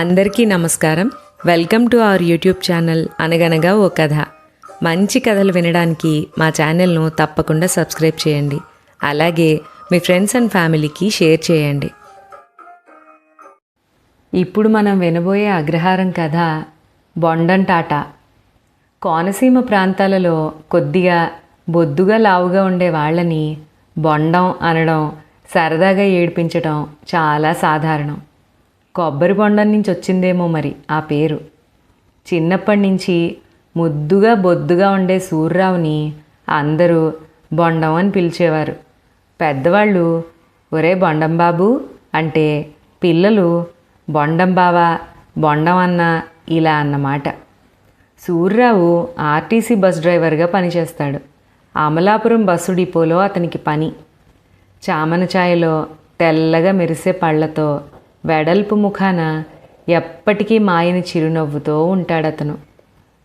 అందరికీ నమస్కారం. Welcome to our YouTube channel అనగనగా ఓ కథ. మంచి కథలు వినడానికి మా ఛానల్ను తప్పకుండా సబ్స్క్రైబ్ చేయండి. అలాగే మీ ఫ్రెండ్స్ అండ్ ఫ్యామిలీకి షేర్ చేయండి. ఇప్పుడు మనం వినబోయే అగ్రహారం కథ బొండంటాట కోనసీమ ప్రాంతాలలో కొద్దిగా బొద్దుగా లావుగా ఉండే వాళ్ళని బొండం అనడం సరదాగా ఏడిపించడం చాలా సాధారణం. కొబ్బరి బొండం నుంచి వచ్చిందేమో మరి ఆ పేరు. చిన్నప్పటి నుంచి ముద్దుగా బొద్దుగా ఉండే సూర్యరావుని అందరూ బొండం అని పిలిచేవారు. పెద్దవాళ్ళు ఒరే బొండం బాబు అంటే పిల్లలు బొండం బావా బొండం అన్న ఇలా అన్నమాట. సూర్యరావు ఆర్టీసీ బస్ డ్రైవర్గా పనిచేస్తాడు. అమలాపురం బస్సు డిపోలో అతనికి పని. చామన ఛాయలో తెల్లగా మెరిసే పళ్ళతో వెడల్పు ముఖాన ఎప్పటికీ మాయని చిరునవ్వుతో ఉంటాడతను.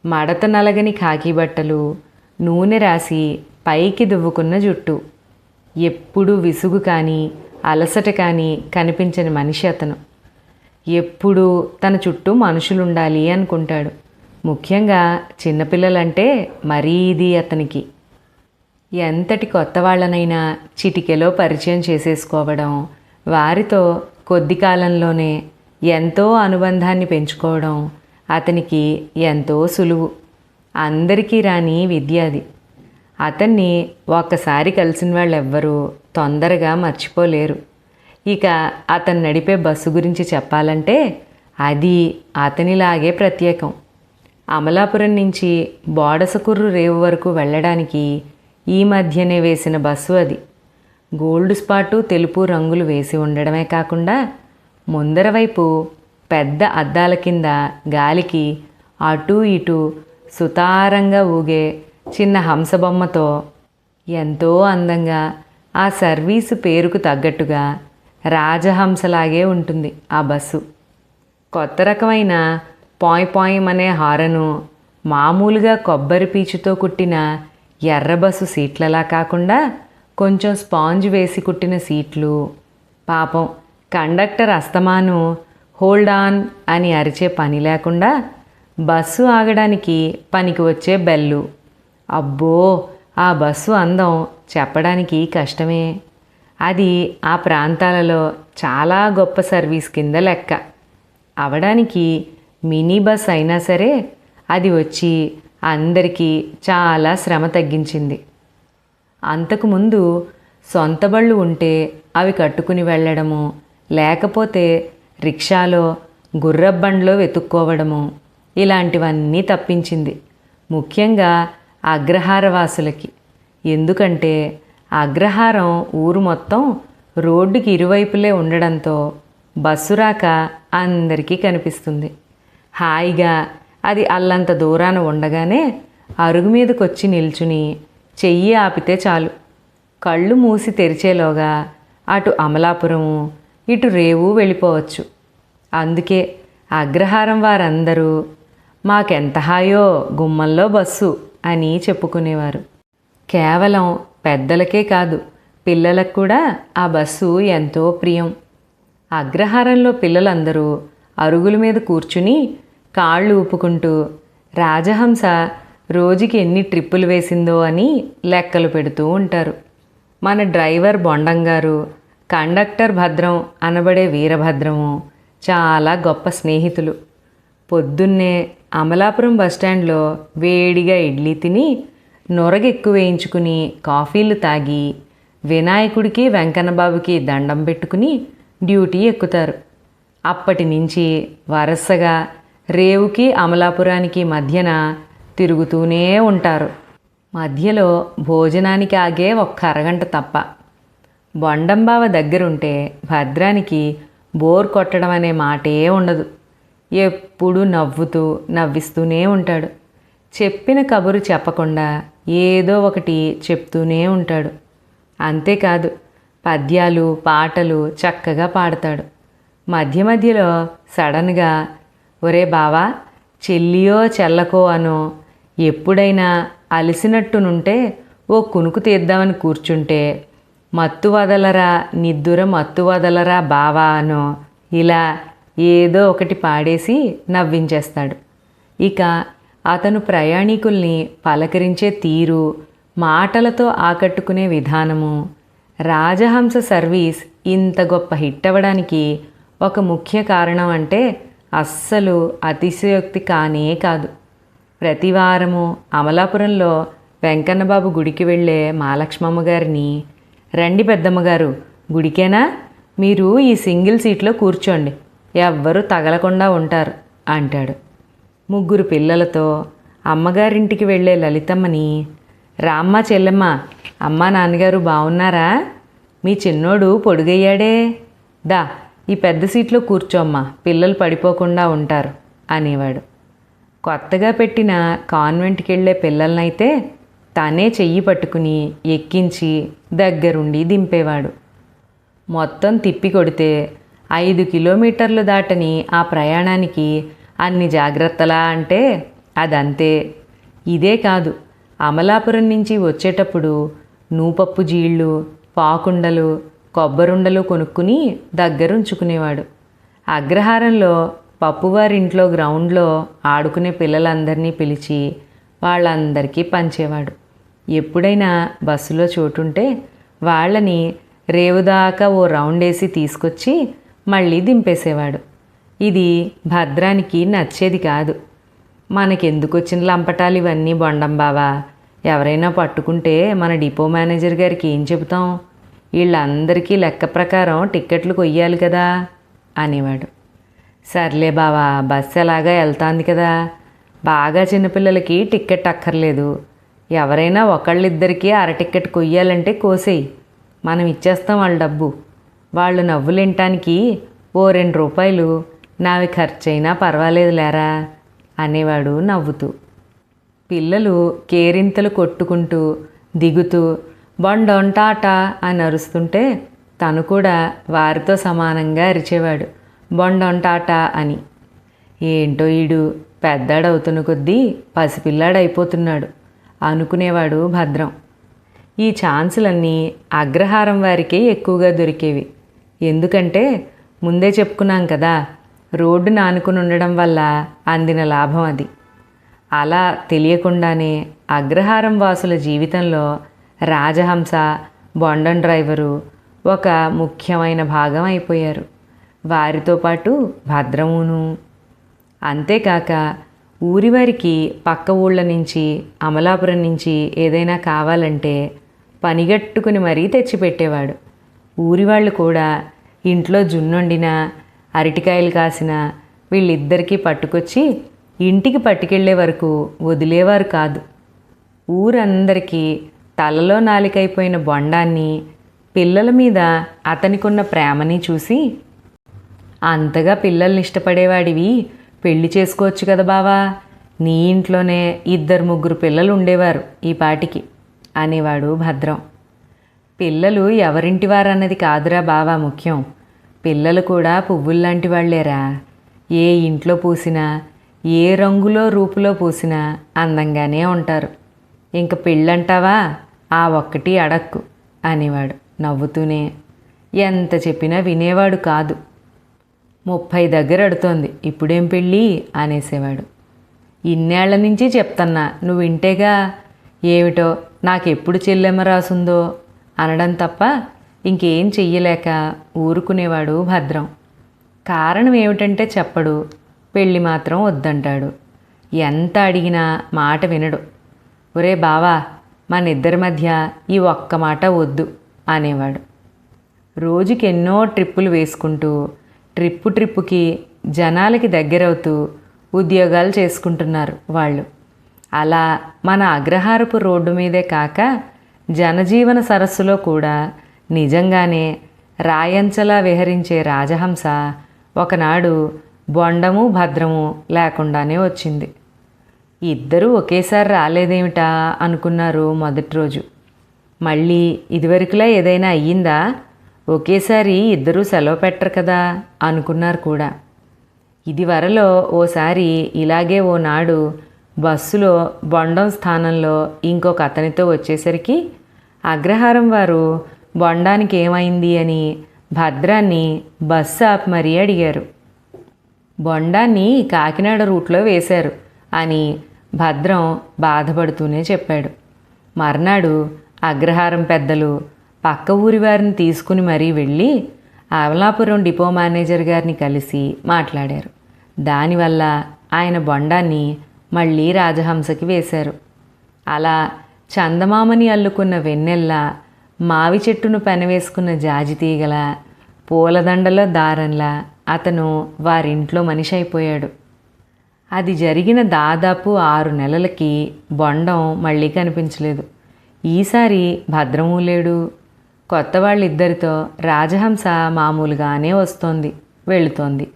మడత నలగని కాకి బట్టలు నూనె రాసి పైకి దువ్వుకున్న జుట్టు. ఎప్పుడు విసుగు కానీ అలసట కానీ కనిపించని మనిషి అతను. ఎప్పుడు తన చుట్టూ మనుషులుండాలి అనుకుంటాడు. ముఖ్యంగా చిన్నపిల్లలంటే మరీ ఇది అతనికి. ఎంతటి కొత్త వాళ్ళనైనా చిటికెలో పరిచయం చేసేసుకోవడం వారితో కొద్ది కాలంలోనే ఎంతో అనుబంధాన్ని పెంచుకోవడం అతనికి ఎంతో సులువు. అందరికీ రాని విద్య అది. అతన్ని ఒక్కసారి కలిసిన వాళ్ళెవ్వరూ తొందరగా మర్చిపోలేరు. ఇక అతను నడిపే బస్సు గురించి చెప్పాలంటే అది అతనిలాగే ప్రత్యేకం. అమలాపురం నుంచి బోడసకుర్రు రేవు వరకు వెళ్ళడానికి ఈ మధ్యనే వేసిన బస్సు అది. గోల్డ్ స్పాటు తెలుపు రంగులు వేసి ఉండడమే కాకుండా ముందర వైపు పెద్ద అద్దాల కింద గాలికి అటూ ఇటూ సుతారంగా ఊగే చిన్న హంసబొమ్మతో ఎంతో అందంగా ఆ సర్వీసు పేరుకు తగ్గట్టుగా రాజహంసలాగే ఉంటుంది ఆ బస్సు. కొత్త రకమైన పాయ్ పాయం అనే హారను మామూలుగా కొబ్బరి పీచుతో కుట్టిన ఎర్ర బస్సు సీట్లలా కాకుండా కొంచెం స్పాంజ్ వేసి కుట్టిన సీట్లు. పాపం కండక్టర్ అస్తమాను హోల్డ్ ఆన్ అని అరిచే పని లేకుండా బస్సు ఆగడానికి పనికి వచ్చే బెల్లు. అబ్బో ఆ బస్సు అందం చెప్పడానికి కష్టమే. అది ఆ ప్రాంతాలలో చాలా గొప్ప సర్వీస్ కింద లెక్క. అవడానికి మినీ బస్ అయినా సరే అది వచ్చి అందరికీ చాలా శ్రమ తగ్గించింది. అంతకుముందు సొంత బళ్ళు ఉంటే అవి కట్టుకుని వెళ్ళడము లేకపోతే రిక్షాలో గుర్రబండ్లో వెతుక్కోవడము ఇలాంటివన్నీ తప్పించింది. ముఖ్యంగా అగ్రహారవాసులకి. ఎందుకంటే అగ్రహారం ఊరు మొత్తం రోడ్డుకి ఇరువైపులే ఉండడంతో బస్సు రాక అందరికీ కనిపిస్తుంది. హాయిగా అది అల్లంత దూరాన ఉండగానే అరుగు మీదకొచ్చి నిల్చుని చెయ్యి ఆపితే చాలు. కళ్ళు మూసి తెరిచేలోగా అటు అమలాపురము ఇటు రేవు వెళ్ళిపోవచ్చు. అందుకే అగ్రహారం వారందరూ మాకెంత హాయో గుమ్మంలో బస్సు అని చెప్పుకునేవారు. కేవలం పెద్దలకే కాదు పిల్లలకు కూడా ఆ బస్సు ఎంతో ప్రియం. అగ్రహారంలో పిల్లలందరూ అరుగుల మీద కూర్చుని కాళ్ళు ఊపుకుంటూ రాజహంస రోజుకి ఎన్ని ట్రిప్పులు వేసిందో అని లెక్కలు పెడుతూ ఉంటారు. మన డ్రైవర్ బొండంగారు కండక్టర్ భద్రం అనబడే వీరభద్రము చాలా గొప్ప స్నేహితులు. పొద్దున్నే అమలాపురం బస్టాండ్లో వేడిగా ఇడ్లీ తిని నొరగెక్కు వేయించుకుని కాఫీలు తాగి వినాయకుడికి వెంకన్నబాబుకి దండం పెట్టుకుని డ్యూటీ ఎక్కుతారు. అప్పటి నుంచి వరుసగా రేవుకి అమలాపురానికి మధ్యన తిరుగుతూనే ఉంటారు. మధ్యలో భోజనానికి ఆగే ఒక్క అరగంట తప్ప. బొండంబావ దగ్గరుంటే భద్రానికి బోర్ కొట్టడం అనే మాటే ఉండదు. ఎప్పుడు నవ్వుతూ నవ్విస్తూనే ఉంటాడు. చెప్పిన కబురు చెప్పకుండా ఏదో ఒకటి చెప్తూనే ఉంటాడు. అంతేకాదు పద్యాలు పాటలు చక్కగా పాడతాడు. మధ్య మధ్యలో సడన్గా ఒరే బావా చెల్లియో చెల్లకో అనో ఎప్పుడైనా అలసినట్టునుంటే ఓ కునుకు తీద్దామని కూర్చుంటే మత్తు వదలరా నిద్దుర మత్తు వదలరా బావా అనో ఇలా ఏదో ఒకటి పాడేసి నవ్వించేస్తాడు. ఇక అతను ప్రయాణికుల్ని పలకరించే తీరు మాటలతో ఆకట్టుకునే విధానము రాజహంస సర్వీస్ ఇంత గొప్ప హిట్ అవ్వడానికి ఒక ముఖ్య కారణం అంటే అస్సలు అతిశయోక్తి కానే కాదు. ప్రతి వారము అమలాపురంలో వెంకన్నబాబు గుడికి వెళ్ళే మహాలక్ష్మమ్మ గారిని రండి పెద్దమ్మగారు గుడికేనా? మీరు ఈ సింగిల్ సీట్లో కూర్చోండి ఎవ్వరూ తగలకుండా ఉంటారు అంటాడు. ముగ్గురు పిల్లలతో అమ్మగారింటికి వెళ్ళే లలితమ్మని రామ్మ చెల్లెమ్మ అమ్మ నాన్నగారు బాగున్నారా మీ చిన్నోడు పొడుగయ్యాడే. దా ఈ పెద్ద సీట్లో కూర్చోమ్మా పిల్లలు పడిపోకుండా ఉంటారు అనేవాడు. కొత్తగా పెట్టిన కాన్వెంట్కి వెళ్ళే పిల్లలనైతే తనే చెయ్యి పట్టుకుని ఎక్కించి దగ్గరుండి దింపేవాడు. మొత్తం తిప్పి కొడితే ఐదు కిలోమీటర్లు దాటని ఆ ప్రయాణానికి అన్ని జాగ్రత్తలా అంటే అదంతే. ఇదే కాదు అమలాపురం నుంచి వచ్చేటప్పుడు నూపప్పు జీళ్ళు పాకుండలు కొబ్బరుండలు కొనుక్కుని దగ్గరుంచుకునేవాడు. అగ్రహారంలో పప్పువారింట్లో గ్రౌండ్లో ఆడుకునే పిల్లలందరినీ పిలిచి వాళ్ళందరికీ పంచేవాడు. ఎప్పుడైనా బస్సులో చోటుంటే వాళ్ళని రేవుదాకా ఓ రౌండ్ వేసి తీసుకొచ్చి మళ్ళీ దింపేసేవాడు. ఇది భద్రానికి నచ్చేది కాదు. మనకెందుకు వచ్చిన లంపటాలు ఇవన్నీ బొండం బావా? ఎవరైనా పట్టుకుంటే మన డిపో మేనేజర్ గారికి ఏం చెబుతాం? వీళ్ళందరికీ లెక్క ప్రకారం టిక్కెట్లు కొయ్యాలి కదా? అనేవాడు. సర్లే బావా బస్సు ఎలాగా వెళ్తాంది కదా. బాగా చిన్నపిల్లలకి టిక్కెట్ అక్కర్లేదు. ఎవరైనా ఒకళ్ళిద్దరికీ అర టిక్కెట్ కొయ్యాలంటే కోసేయి. మనం ఇచ్చేస్తాం వాళ్ళ డబ్బు. వాళ్ళు నవ్వులింటానికి ఓ రెండు రూపాయలు నావి ఖర్చయినా పర్వాలేదు లేరా అనేవాడు నవ్వుతూ. పిల్లలు కేరింతలు కొట్టుకుంటూ దిగుతూ బొండొంటాట అని అరుస్తుంటే తను కూడా వారితో సమానంగా అరిచేవాడు. బొండొంటాట అని. ఏంటో ఈడు పెద్దాడవుతున్న కొద్దీ పసిపిల్లాడైపోతున్నాడు. అనుకునేవాడు భద్రం. ఈ ఛాన్సులన్నీ అగ్రహారం వారికే ఎక్కువగా దొరికేవి. ఎందుకంటే ముందే చెప్పుకున్నాం కదా రోడ్డు నానుకుని ఉండడం వల్ల అందిన లాభం అది. అలా తెలియకుండానే అగ్రహారం వాసుల జీవితంలో రాజహంస బొండం డ్రైవరు ఒక ముఖ్యమైన భాగం అయిపోయారు. వారితో పాటు భద్రమును. అంతేకాక ఊరివారికి పక్క ఊళ్ళ నుంచి అమలాపురం నుంచి ఏదైనా కావాలంటే పనిగట్టుకుని మరీ తెచ్చిపెట్టేవాడు. ఊరివాళ్ళు కూడా ఇంట్లో జున్నుండిన అరటికాయలు కాసిన వీళ్ళిద్దరికీ పట్టుకొచ్చి ఇంటికి పట్టుకెళ్ళే వరకు వదిలేవారు కాదు. ఊరందరికీ తలలో నాలికైపోయిన బొండాన్ని పిల్లల మీద అతనికున్న ప్రేమని చూసి అంతగా పిల్లల్ని ఇష్టపడేవాడివి. పెళ్ళి చేసుకోవచ్చు కదా బావా. నీ ఇంట్లోనే ఇద్దరు ముగ్గురు పిల్లలు ఉండేవారు ఈ పాటికి అనేవాడు భద్రం. పిల్లలు ఎవరింటి వారన్నది కాదురా బావా ముఖ్యం. పిల్లలు కూడా పువ్వుల్లాంటి వాళ్ళేరా. ఏ ఇంట్లో పూసినా ఏ రంగులో రూపులో పూసినా అందంగానే ఉంటారు. ఇంక పెళ్ళంటావా? ఆ ఒక్కటి అడక్కు అనేవాడు నవ్వుతూనే. ఎంత చెప్పినా వినేవాడు కాదు. ముప్పై దగ్గర అడుతోంది. ఇప్పుడేం పెళ్ళి? అనేసేవాడు. ఇన్నేళ్ళ నుంచి చెప్తన్నా నువ్వు వింటేగా? ఏమిటో? నాకెప్పుడు చెల్లెమ్మ రాసుందో? అనడం తప్ప ఇంకేం చెయ్యలేక ఊరుకునేవాడు భద్రం. కారణం ఏమిటంటే చెప్పడు. పెళ్ళి మాత్రం వద్దంటాడు. ఎంత అడిగినా మాట వినడు. ఒరే బావా మన ఇద్దరి మధ్య ఈ ఒక్క మాట వద్దు అనేవాడు. రోజుకి ఎన్నో ట్రిప్పులు వేసుకుంటూ ట్రిప్పు ట్రిప్పుకి జనాలకి దగ్గరవుతూ ఉద్యోగాలు చేసుకుంటున్నారు వాళ్ళు. అలా మన అగ్రహారపు రోడ్డు మీదే కాక జనజీవన సరస్సులో కూడా నిజంగానే రాయంచలా విహరించే రాజహంస ఒకనాడు బొండము భద్రము లేకుండానే వచ్చింది. ఇద్దరూ ఒకేసారి రాలేదేమిటా అనుకున్నారు మొదటి రోజు. మళ్ళీ ఇదివరకులా ఏదైనా అయ్యిందా? ఒకేసారి ఇద్దరూ సెలవు పెట్టరు కదా అనుకున్నారు కూడా. ఇది వరలో ఓసారి ఇలాగే ఓనాడు బస్సులో బొండం స్థానంలో ఇంకొక అతనితో వచ్చేసరికి అగ్రహారం వారు బొండానికి ఏమైంది? అని భద్రాన్ని బస్సు ఆపి మరీ అడిగారు. బొండాన్ని కాకినాడ రూట్లో వేశారు అని భద్రం బాధపడుతూనే చెప్పాడు. మర్నాడు అగ్రహారం పెద్దలు పక్క ఊరి వారిని తీసుకుని మరీ వెళ్ళి అవలాపురం డిపో మేనేజర్ గారిని కలిసి మాట్లాడారు. దానివల్ల ఆయన బొండాన్ని మళ్ళీ రాజహంసకి వేశారు. అలా చందమామని అల్లుకున్న వెన్నెల్ల మావి చెట్టును పెనవేసుకున్న జాజి తీగల పూలదండలో దారంలా అతను వారింట్లో మనిషి అయిపోయాడు అది జరిగిన దాదాపు ఆరు నెలలకి బొండం మళ్ళీ కనిపించలేదు. ఈసారి భద్రమూ లేడు కొత్త వాళ్ళిద్దరితో రాజహంస మామూలుగానే వస్తోంది వెళుతోంది.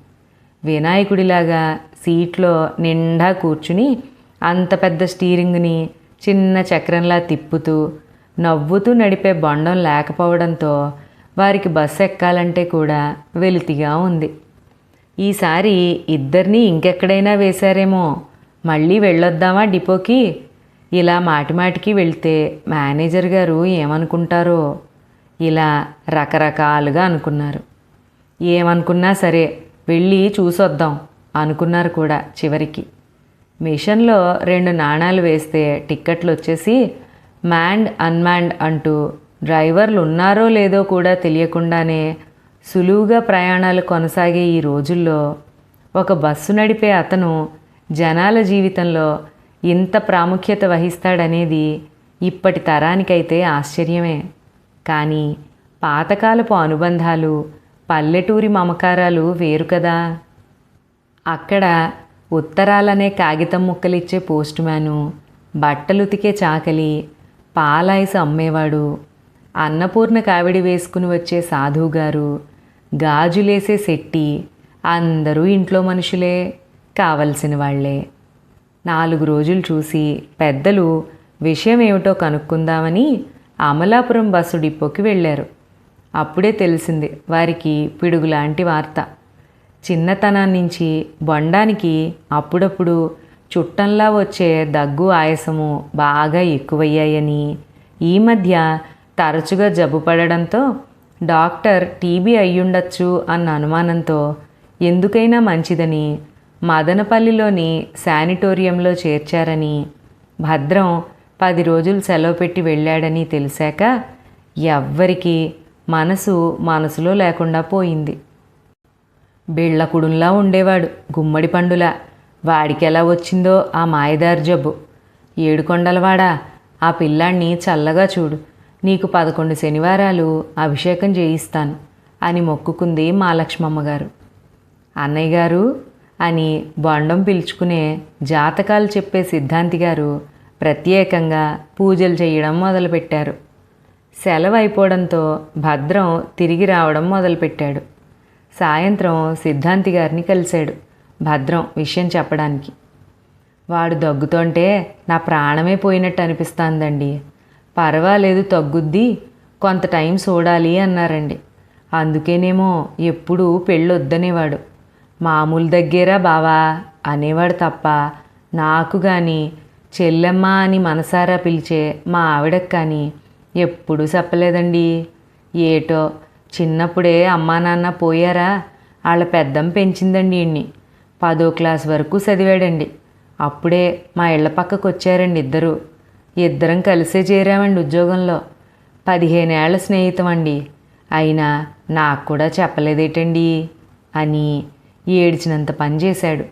వినాయకుడిలాగా సీట్లో నిండా కూర్చుని అంత పెద్ద స్టీరింగ్ని చిన్న చక్రంలా తిప్పుతూ నవ్వుతూ నడిపే బొండం లేకపోవడంతో వారికి బస్సు ఎక్కాలంటే కూడా వెలితిగా ఉంది. ఈసారి ఇద్దరిని ఇంకెక్కడైనా వేశారేమో మళ్ళీ వెళ్ళొద్దామా డిపోకి? ఇలా మాటిమాటికి వెళ్తే మేనేజర్ గారు ఏమనుకుంటారో? ఇలా రకరకాలుగా అనుకున్నారు. ఏమనుకున్నా సరే వెళ్ళి చూసొద్దాం అనుకున్నారు కూడా చివరికి. మిషన్లో రెండు నాణాలు వేస్తే టిక్కెట్లు వచ్చేసి మ్యాండ్ అన్మ్యాండ్ అంటూ డ్రైవర్లు ఉన్నారో లేదో కూడా తెలియకుండానే సులువుగా ప్రయాణాలు కొనసాగే ఈ రోజుల్లో ఒక బస్సు నడిపే అతను జనాల జీవితంలో ఇంత ప్రాముఖ్యత వహిస్తాడనేది ఇప్పటి తరానికైతే ఆశ్చర్యమే. కానీ పాతకాలపు అనుబంధాలు పల్లెటూరి మమకారాలు వేరు కదా. అక్కడ ఉత్తరాలనే కాగితం ముక్కలిచ్చే పోస్ట్ మ్యాను బట్టలు ఉతికే చాకలి పాలాయసి అమ్మేవాడు అన్నపూర్ణ కావిడి వేసుకుని వచ్చే సాధువు గారు గాజులేసే శెట్టి అందరూ ఇంట్లో మనుషులే కావలసిన వాళ్ళే. నాలుగు రోజులు చూసి పెద్దలు విషయం ఏమిటో కనుక్కుందామని అమలాపురం బస్సు డిపోకి వెళ్ళారు. అప్పుడే తెలిసింది వారికి పిడుగులాంటి వార్త. చిన్నతనం నుంచి బొండానికి అప్పుడప్పుడు చుట్టంలా వచ్చే దగ్గు ఆయాసము బాగా ఎక్కువయ్యాయని ఈ మధ్య తరచుగా జబ్బు పడడంతో డాక్టర్ టీబీ అయ్యుండొచ్చు అన్న అనుమానంతో ఎందుకైనా మంచిదని మదనపల్లిలోని శానిటోరియంలో చేర్చారని భద్రం పది రోజులు సెలవు పెట్టి వెళ్ళాడని తెలిసాక ఎవ్వరికీ మనసు మనసులో లేకుండా పోయింది. బిళ్ళకుడుంలా ఉండేవాడు గుమ్మడి పండులా. వాడికి ఎలా వచ్చిందో ఆ మాయదారి జబ్బు. ఏడుకొండలవాడా ఆ పిల్లాన్ని చల్లగా చూడు. నీకు పదకొండు శనివారాలు అభిషేకం చేయిస్తాను అని మొక్కుకుంది మా అన్నయ్య గారు అని బొండం పిలుచుకునే జాతకాలు చెప్పే సిద్ధాంతి గారు ప్రత్యేకంగా పూజలు చేయడం మొదలుపెట్టారు. సెలవు అయిపోవడంతో భద్రం తిరిగి రావడం మొదలుపెట్టాడు. సాయంత్రం సిద్ధాంతి గారిని కలిశాడు భద్రం విషయం చెప్పడానికి. వాడు దగ్గుతుంటే నా ప్రాణమే పోయినట్టు అనిపిస్తుందండి. పర్వాలేదు తగ్గుద్ది కొంత టైం చూడాలి అన్నారండి. అందుకేనేమో ఎప్పుడూ పెళ్ళొద్దనేవాడు. మామూలు దగ్గేరా బావా అనేవాడు తప్ప నాకు కానీ చెల్లెమ్మ అని మనసారా పిలిచే మా ఆవిడకు కానీ ఎప్పుడూ చెప్పలేదండి. ఏటో చిన్నప్పుడే అమ్మా నాన్న పోయారా? వాళ్ళ పెద్దం పెంచిందండి ఈయన్ని పదో క్లాస్ వరకు చదివాడండి. అప్పుడే మా ఇళ్ళ పక్కకు వచ్చారండి ఇద్దరు. ఇద్దరం కలిసే చేరామండి ఉద్యోగంలో. పదిహేనేళ్ళ స్నేహితం అండి అయినా నాకు కూడా చెప్పలేదేటండి అని ఏడ్చినంత పని చేశాడు.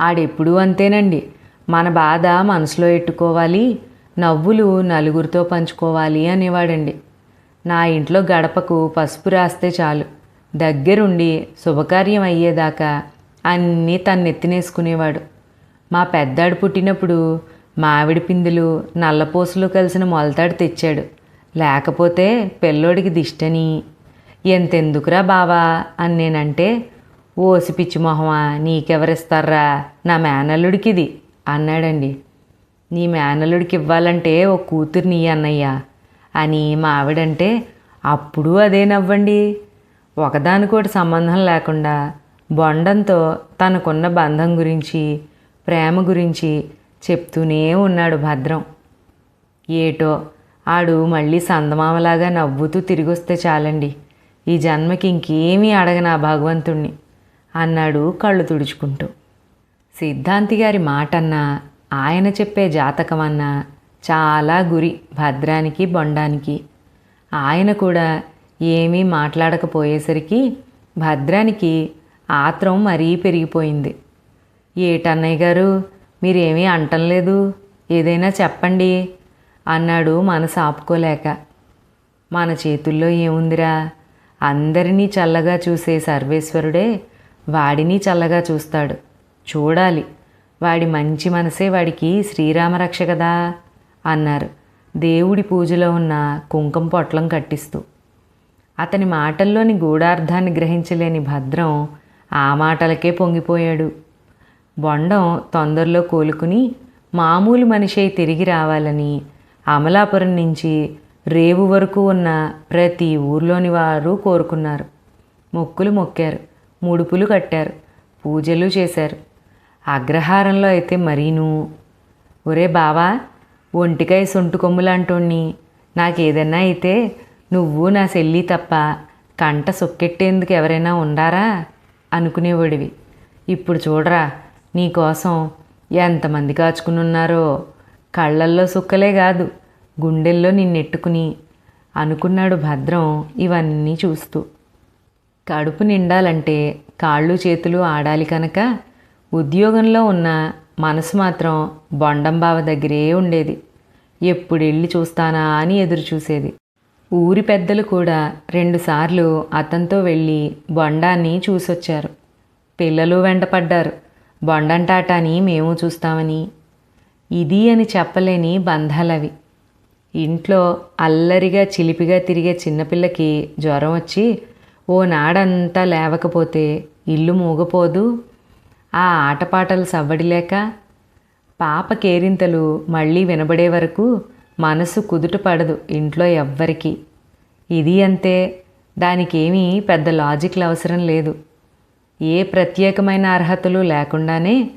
ఆడెప్పుడూ అంతేనండి. మన బాధ మనసులో ఎట్టుకోవాలి నవ్వులు నలుగురితో పంచుకోవాలి అనేవాడండి. నా ఇంట్లో గడపకు పసుపు రాస్తే చాలు. దగ్గరుండి శుభకార్యం అయ్యేదాకా అన్నీ తన్నెత్తినేసుకునేవాడు. మా పెద్దాడు పుట్టినప్పుడు మామిడి పిందులు నల్లపూసలు కలిసిన మొలతాడు తెచ్చాడు. లేకపోతే పిల్లోడికి దిష్టని. ఎంతెందుకురా బావా అని నేనంటే ఓసి పిచ్చి మొహమా నీకెవరిస్తారా? నా మేనల్లుడికిది. అన్నాడండి. నీ మేనల్లుడికి ఇవ్వాలంటే ఓ కూతురు నీ అన్నయ్య. అని మా ఆవిడంటే అప్పుడు అదే నవ్వండి. ఒకదానికోటి సంబంధం లేకుండా బొండంతో తనకున్న బంధం గురించి ప్రేమ గురించి చెప్తూనే ఉన్నాడు భద్రం. ఏటో ఆడు మళ్ళీ సందమామలాగా నవ్వుతూ తిరిగొస్తే చాలండి. ఈ జన్మకి ఇంకేమీ అడగనా భగవంతుణ్ణి అన్నాడు కళ్ళు తుడుచుకుంటూ. సిద్ధాంతి గారి మాటన్నా ఆయన చెప్పే జాతకమన్నా చాలా గురి భద్రానికి బొండానికి. ఆయన కూడా ఏమీ మాట్లాడకపోయేసరికి భద్రానికి ఆత్రం మరీ పెరిగిపోయింది. ఏటన్నయ్య గారు మీరేమీ అంటం లేదు ఏదైనా చెప్పండి అన్నాడు మనసు ఆపుకోలేక. మన చేతుల్లో ఏముందిరా? అందరినీ చల్లగా చూసే సర్వేశ్వరుడే వాడిని చల్లగా చూస్తాడు. చూడాలి. వాడి మంచి మనసే వాడికి శ్రీరామరక్ష కదా అన్నారు. దేవుడి పూజలో ఉన్న కుంకుమ పొట్లం కట్టిస్తూ. అతని మాటల్లోని గూఢార్థాన్ని గ్రహించలేని భద్రం ఆ మాటలకే పొంగిపోయాడు. బొండం తొందరలో కోలుకుని మామూలు మనిషి తిరిగి రావాలని అమలాపురం నుంచి రేవు వరకు ఉన్న ప్రతి ఊర్లోని వారు కోరుకున్నారు. మొక్కులు మొక్కారు. ముడుపులు కట్టారు. పూజలు చేశారు. అగ్రహారంలో అయితే మరీను. ఒరే బావా ఒంటికాయ సొంటు కొమ్ములాంటోణ్ణి నాకేదన్నా అయితే నువ్వు నా సెల్లి తప్ప కంట సొక్కెట్టేందుకు ఎవరైనా ఉండారా? అనుకునేవాడివి. ఇప్పుడు చూడరా నీకోసం ఎంతమంది కాచుకుని ఉన్నారో కళ్ళల్లో సుక్కలే కాదు గుండెల్లో నిన్నెట్టుకుని. అనుకున్నాడు భద్రం ఇవన్నీ చూస్తూ. కడుపు నిండాలంటే కాళ్ళు చేతులు ఆడాలి కనుక ఉద్యోగంలో ఉన్న మనసు మాత్రం బొండం బావ దగ్గరే ఉండేది. ఎప్పుడు వెళ్ళి చూస్తానా అని ఎదురు చూసేది. ఊరి పెద్దలు కూడా రెండుసార్లు అతనితో వెళ్ళి బొండాన్ని చూసొచ్చారు. పిల్లలు వెంటపడ్డారు. బొండంటాటాని మేము చూస్తామని. ఇది అని చెప్పలేని బంధాలవి. ఇంట్లో అల్లరిగా చిలిపిగా తిరిగే చిన్నపిల్లకి జ్వరం వచ్చి ఓ నాడంతా లేవకపోతే ఇల్లు మూగపోదు ఆ ఆటపాటలు సవ్వడిలేక పాప కేరింతలు మళ్ళీ వినబడే వరకు మనసు కుదుట పడదు ఇంట్లో ఎవ్వరికి. ఇది అంతే దానికేమీ పెద్ద లాజిక్లు అవసరం లేదు. ఏ ప్రత్యేకమైన అర్హతలు లేకుండానే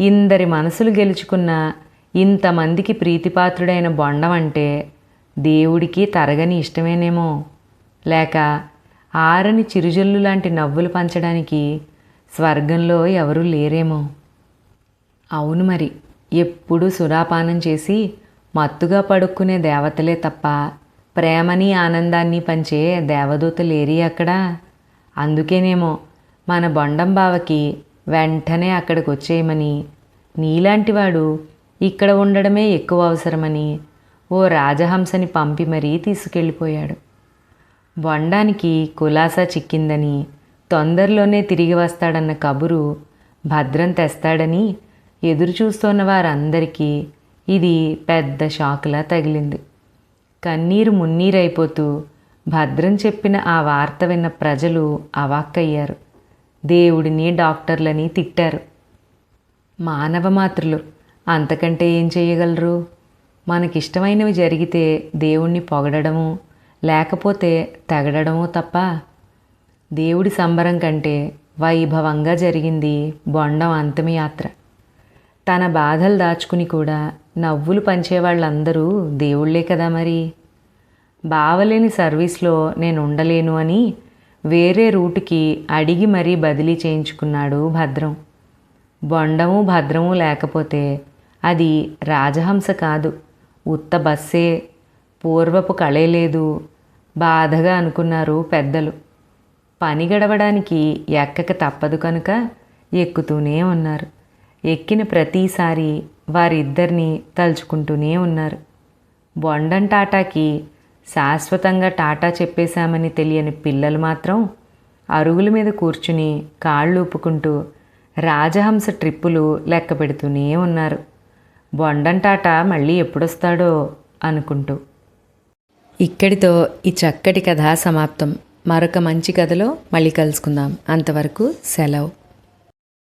ఇందరి మనసులు గెలుచుకున్న ఇంతమందికి ప్రీతిపాత్రుడైన బొండం అంటే దేవుడికి తరగని ఇష్టమేనేమో. లేక ఆరని చిరుజల్లు లాంటి నవ్వులు పంచడానికి స్వర్గంలో ఎవరూ లేరేమో. అవును మరి ఎప్పుడూ సురాపానం చేసి మత్తుగా పడుక్కునే దేవతలే తప్ప ప్రేమని ఆనందాన్ని పంచే దేవదూతలేరి అక్కడ? అందుకేనేమో మన బొండం బావకి వెంటనే అక్కడికి వచ్చేయమని నీలాంటివాడు ఇక్కడ ఉండడమే ఎక్కువ అవసరమని ఓ రాజహంసని పంపి మరీ తీసుకెళ్ళిపోయాడు. బొండానికి కులాసా చిక్కిందని తొందరలోనే తిరిగి వస్తాడన్న కబురు భద్రం తెస్తాడని ఎదురు చూస్తున్న వారందరికీ ఇది పెద్ద షాకులా తగిలింది. కన్నీరు మున్నీరైపోతూ భద్రం చెప్పిన ఆ వార్త విన్న ప్రజలు అవాక్కయ్యారు. దేవుడిని డాక్టర్లని తిట్టారు. మానవ మాతృలు అంతకంటే ఏం చేయగలరు మనకిష్టమైనవి జరిగితే దేవుణ్ణి పొగడము లేకపోతే తెగడము తప్ప దేవుడి సంబరం కంటే వైభవంగా జరిగింది బొండం అంతమయాత్ర. తన బాధలు దాచుకుని కూడా నవ్వులు పంచేవాళ్ళందరూ దేవుళ్ళే కదా మరి. బావలేని సర్వీస్లో నేను ఉండలేను అని వేరే రూటుకి అడిగి మరీ బదిలీ చేయించుకున్నాడు భద్రం. బొండము భద్రము లేకపోతే అది రాజహంస కాదు. ఉత్త బస్సే. పూర్వపు కళే లేదు. బాధగా అనుకున్నారు పెద్దలు. పని గడవడానికి ఎక్కక తప్పదు కనుక ఎక్కుతూనే ఉన్నారు. ఎక్కిన ప్రతిసారి వారిద్దరిని తలుచుకుంటూనే ఉన్నారు. బొండం టాటాకి శాశ్వతంగా టాటా చెప్పేశామని తెలియని పిల్లలు మాత్రం అరుగుల మీద కూర్చుని కాళ్ళు ఊపుకుంటూ రాజహంస ట్రిప్పులు లెక్క పెడుతూనే ఉన్నారు. బొండం టాటా మళ్ళీ ఎప్పుడొస్తాడో అనుకుంటూ. ఇక్కడితో ఈ చక్కటి కథ సమాప్తం. మరొక మంచి కథలో మళ్ళీ కలుసుకుందాం. అంతవరకు సెలవు.